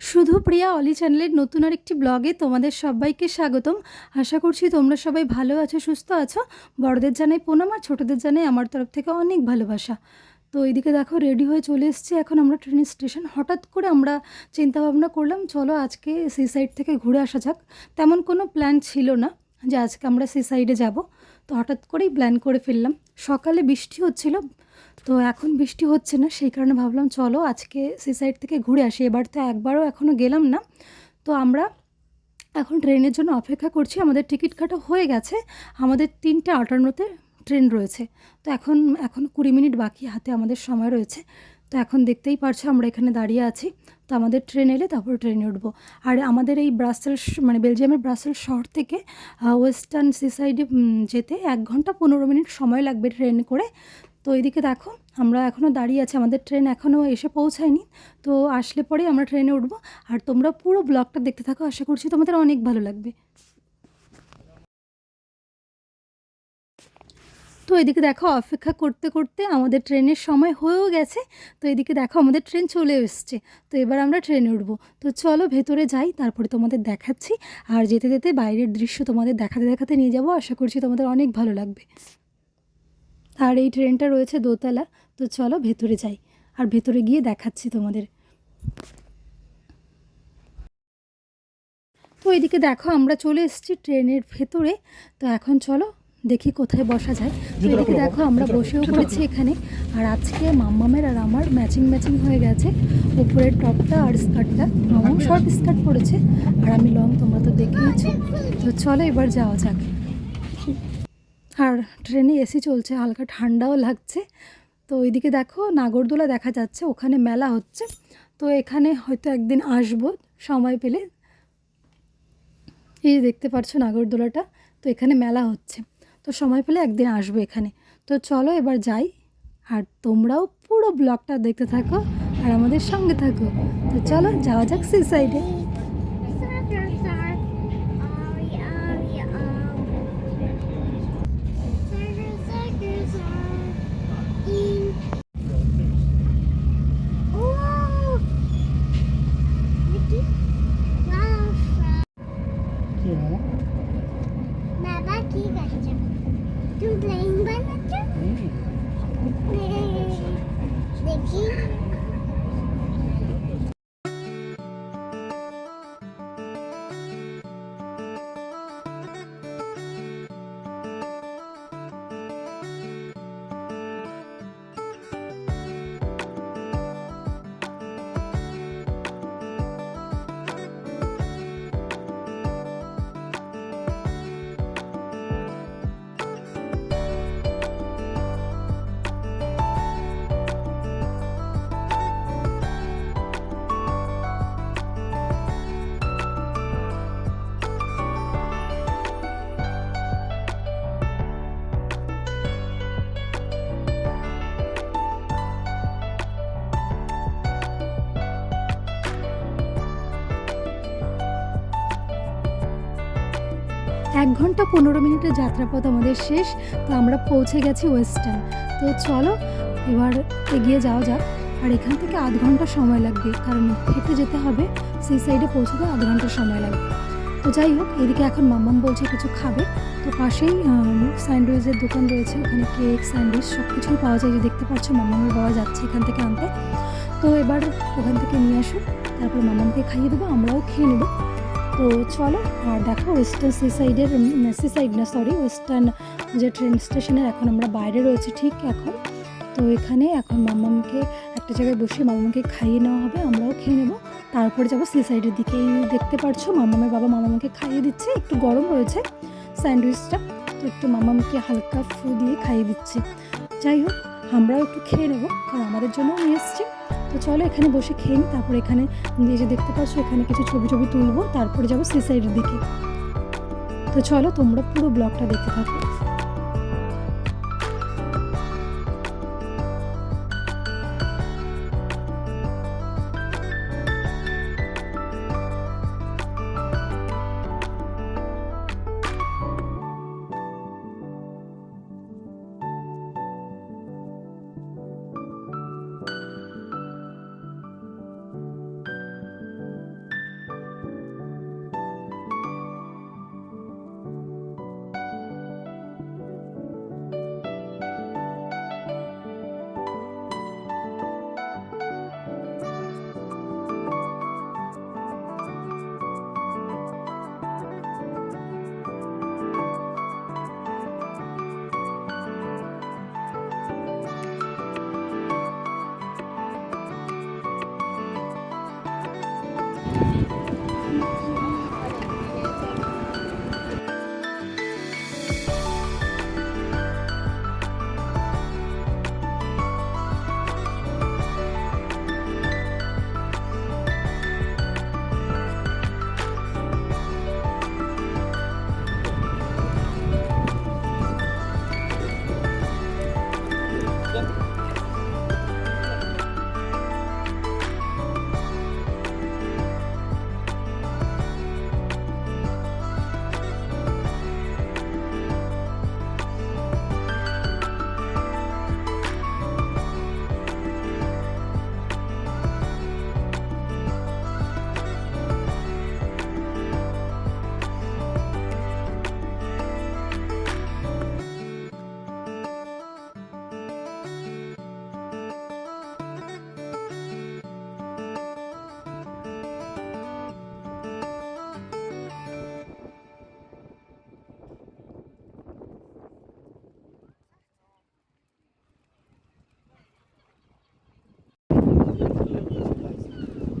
শুধু প্রিয়া, অলি চ্যানেলের নতুন আর একটি ব্লগে তোমাদের সবাইকে স্বাগতম। আশা করছি তোমরা সবাই ভালো আছো, সুস্থ আছো। বড়দের জানাই প্রণাম আর ছোটোদের জানাই আমার তরফ থেকে অনেক ভালোবাসা। তো এইদিকে দেখো, রেডি হয়ে চলে এসেছি। এখন আমরা ট্রেন স্টেশন। হঠাৎ করে আমরা চিন্তা ভাবনা করলাম, চলো আজকে সি সাইড থেকে ঘুরে আসা যাক। তেমন কোনো প্ল্যান ছিল না যে আজকে আমরা সি সাইডে যাব। তো হঠাৎ করেই প্ল্যান করে ফেললাম। সকালে বৃষ্টি হচ্ছিল, তো এখন বৃষ্টি হচ্ছে না, সেই কারণে ভাবলাম চলো আজকে সি সাইড থেকে ঘুরে আসি। এবার তো একবারও এখনও গেলাম না। তো আমরা এখন ট্রেনের জন্য অপেক্ষা করছি। আমাদের টিকিট কাটা হয়ে গেছে। আমাদের তিনটে আটান্নতে ট্রেন রয়েছে। তো এখন এখন কুড়ি মিনিট বাকি হাতে আমাদের সময় রয়েছে। তো এখন দেখতেই পারছ আমরা এখানে দাঁড়িয়ে আছি। তো আমাদের ট্রেন এলে তারপর ট্রেনে উঠবো। আর আমাদের এই ব্রাসেলস মানে বেলজিয়ামের ব্রাসেলস শহর থেকে ওয়েস্টার্ন সিসাইডে যেতে এক ঘণ্টা পনেরো মিনিট সময় লাগবে ট্রেন করে। তো এইদিকে দেখো, আমরা এখনও দাঁড়িয়ে আছি। আমাদের ট্রেন এখনও এসে পৌঁছায়নি। তো আসলে পরে আমরা ট্রেনে উঠবো। আর তোমরা পুরো ব্লগটা দেখতে থাকো। আশা করছি তোমাদের অনেক ভালো লাগবে। তো এদিকে দেখো অপেক্ষা করতে করতে আমাদের ট্রেনের সময় হয়েও গেছে। তো এদিকে দেখো আমাদের ট্রেন চলে এসছে। তো এবার আমরা ট্রেনে উঠবো। তো চলো ভেতরে যাই, তারপরে তোমাদের দেখাচ্ছি। আর যেতে যেতে বাইরের দৃশ্য তোমাদের দেখাতে দেখাতে নিয়ে যাব। আশা করছি তোমাদের অনেক ভালো লাগবে। আর এই ট্রেনটা রয়েছে দোতলা। তো চলো ভেতরে যাই। আর ভেতরে গিয়ে দেখাচ্ছি তোমাদের। তো এদিকে দেখো আমরা চলে এসেছি ট্রেনের ভেতরে। তো এখন চলো দেখি কোথায় বসা যায়। তো এদিকে দেখো আমরা বসেও পড়েছি এখানে। আর আজকে মাম্মামের আর আমার ম্যাচিং ম্যাচিং হয়ে গেছে। উপরের টপটা আর স্কার্টটা মামাম শর্ট স্কার্ট পরেছে আর আমি লং তোমরা তো দেখেইছো। তো চলো এবার যাওয়া যাক। আর ট্রেনে এসি চলছে হালকা ঠান্ডাও লাগছে। তো ওইদিকে দেখো নাগরদোলা দেখা যাচ্ছে ওখানে মেলা হচ্ছে। তো এখানে হয়তো একদিন আসব সময় পেলে। এই দেখতে পাচ্ছ নাগরদোলাটা। তো এখানে মেলা হচ্ছে। তো সময় পেলে একদিন আসব এখানে। তো চলো এবার যাই। আর তোমরাও পুরো ব্লগটা দেখতে থাকো আর আমাদের সঙ্গে থাকো। তো চলো যাওয়া যাক সি সাইডে কি করছো তুমি প্লেন বানাচ্ছ দেখি এক ঘণ্টা পনেরো মিনিটের যাত্রাপথ আমাদের শেষ, তো আমরা পৌঁছে গেছি ওয়েস্টার্ন। তো চলো, এবার এগিয়ে যাওয়া যাক। আর এখান থেকে আধ ঘণ্টা সময় লাগবে, কারণ হেঁটে যেতে হবে, সেই সাইডে পৌঁছতে আধ ঘণ্টা সময় লাগবে। তো যাই হোক, এদিকে এখন মাম্মাম বলছে কিছু খাবে। তো পাশেই স্যান্ডউইচের দোকান রয়েছে, ওখানে কেক, স্যান্ডউইচ সব কিছুই পাওয়া যায়। যে দেখতে পাচ্ছ, মাম্মামের বাবা যাচ্ছে এখান থেকে আনতে। তো এবার ওখান থেকে নিয়ে আসুক তারপর মাম্মামকে খাইয়ে দেবো, আমরাও খেয়ে নেব। তো চলো, আর দেখো ওয়েস্টার্ন সি সাইডের সি সাইড না সরি ওয়েস্টার্ন যে ট্রেন স্টেশনের এখন আমরা বাইরে রয়েছি ঠিক এখন। তো এখানে এখন মামামকে একটা জায়গায় বসে মামাকে খাইয়ে নেওয়া হবে, আমরাও খেয়ে নেব। তারপরে যাব সি সাইডের দিকে। দেখতে পারছ মামামের বাবা মামাকে খাইয়ে দিচ্ছে। একটু গরম রয়েছে, স্যান্ডউইচটা। তো একটু মামামকে হালকা ফু দিয়ে খাইয়ে দিচ্ছে। যাই হোক, আমরাও একটু খেয়ে নেব, কারণ আমাদের জন্যও নিয়ে এসছি। তো চলো এখানে বসে খেয়ে নিই তারপর এখানে এই যে দেখতে পাচ্ছ, এখানে কিছু ছবি ছবি তুলবো, তারপরে যাব সি সাইডের দিকে। তো চলো তোমরা পুরো ব্লগটা দেখতে থাকো।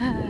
Uh.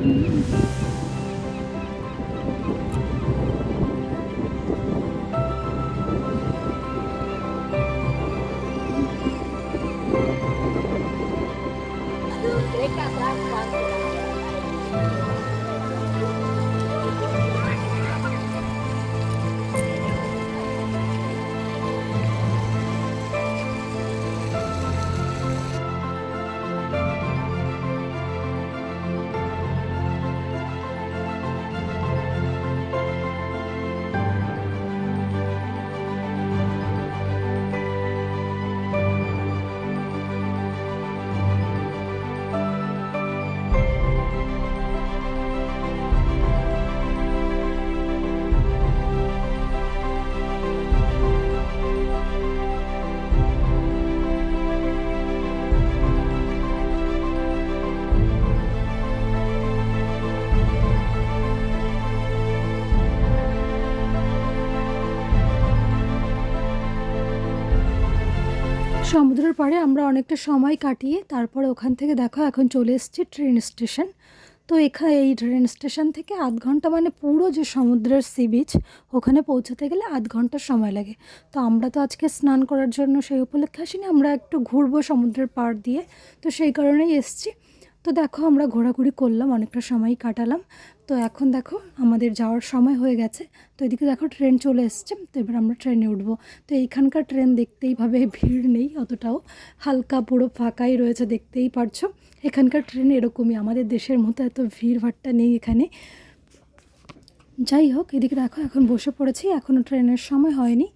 Mm-hmm. সমুদ্রের পাড়ে আমরা অনেকটা সময় কাটিয়ে তারপরে ওখান থেকে দেখো এখন চলে এসেছি ট্রেন স্টেশন। তো এখানে এই ট্রেন স্টেশন থেকে আধ ঘণ্টা মানে পুরো যে সমুদ্রের সি বিচ, ওখানে পৌঁছাতে গেলে আধ ঘণ্টা সময় লাগে। তো আমরা তো আজকে স্নান করার জন্য সেই উপলক্ষে আসিনি, আমরা একটু ঘুরবো সমুদ্রের পাড় দিয়ে। তো সেই কারণেই এসছি। তো দেখো, আমরা ঘোরাঘুরি করলাম, অনেকটা সময় কাটালাম। তো এখন দেখো, আমাদের যাওয়ার সময় হয়ে গেছে। তো এদিকে দেখো, ট্রেন চলে এসছে। তো এবার আমরা ট্রেনে উঠবো। তো এইখানকার ট্রেন দেখতেই ভাবে ভিড় নেই অতটাও। হালকা, পুরো ফাঁকাই রয়েছে, দেখতেই পারছ। এখানকার ট্রেন এরকমই, আমাদের দেশের মতো এত ভিড় ভাট্টা নেই এখানে। যাই হোক, এদিকে দেখো, এখন বসে পড়েছি এখনও ট্রেনের সময় হয়নি,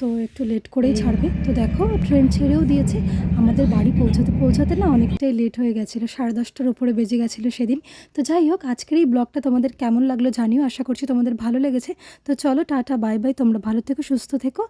তো একটু লেট করেই ছাড়বে। তো দেখো, ট্রেন ছেড়েও দিয়েছে, আমাদের বাড়ি পৌঁছাতে পৌঁছাতে না অনেকটাই লেট হয়ে গেছিল, সাড়ে দশটার উপরে বেজে গেছিল সেদিন। তো যাই হোক, আজকের এই ব্লগটা তোমাদের কেমন লাগল জানিও, আশা করছি তোমাদের ভালো লেগেছে। তো চলো, টাটা বাই বাই তোমরা ভালো থেকো, সুস্থ থেকো।